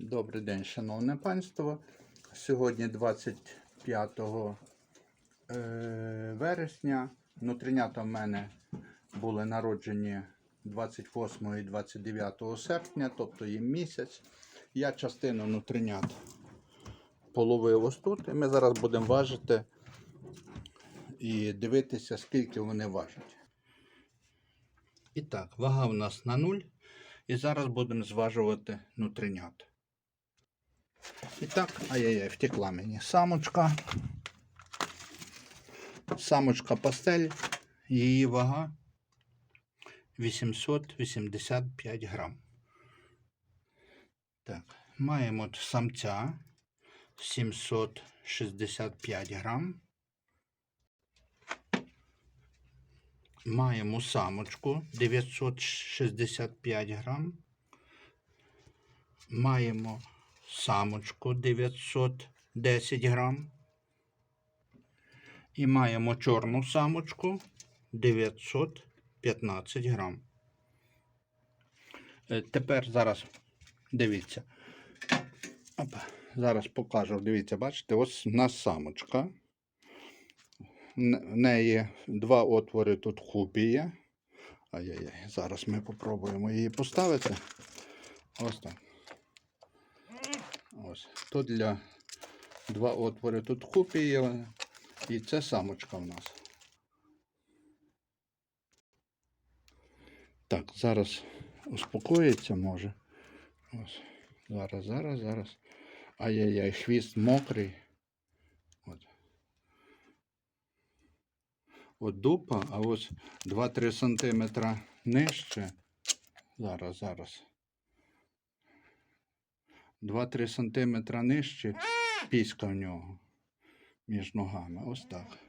Добрий день, шановне панство. Сьогодні 25 е, вересня. Внутрінята в мене були народжені 28 і 29 серпня, тобто їм місяць. Я частину внутрінят половив ось тут, і ми зараз будемо важити і дивитися, скільки вони важать. І так, вага в нас на нуль. І зараз будемо зважувати нутринят. І так, ай-яй-яй, втекла мені самочка. Самочка пастель, її вага 885 грам. Так, маємо самця 765 грам. Маємо самочку 965 грам. Маємо самочку 910 грам. І маємо чорну самочку 915 грам. Е, Тепер зараз дивіться. Опа, зараз покажу. Дивіться, бачите, ось у нас самочка. В неї два отвори тут є. Ай-яй-яй, зараз ми попробуємо її поставити. Ось так. Ось. Тут для два отвори тут купі є. І це самочка в нас. Так, зараз успокоїться може. Ось. Зараз, зараз, зараз. Ай-яй-яй, хвіст мокрий. От. От дупа, а ось 2-3 см нижче. Зараз, зараз. 2-3 см нижче піська в нього між ногами. Ось так.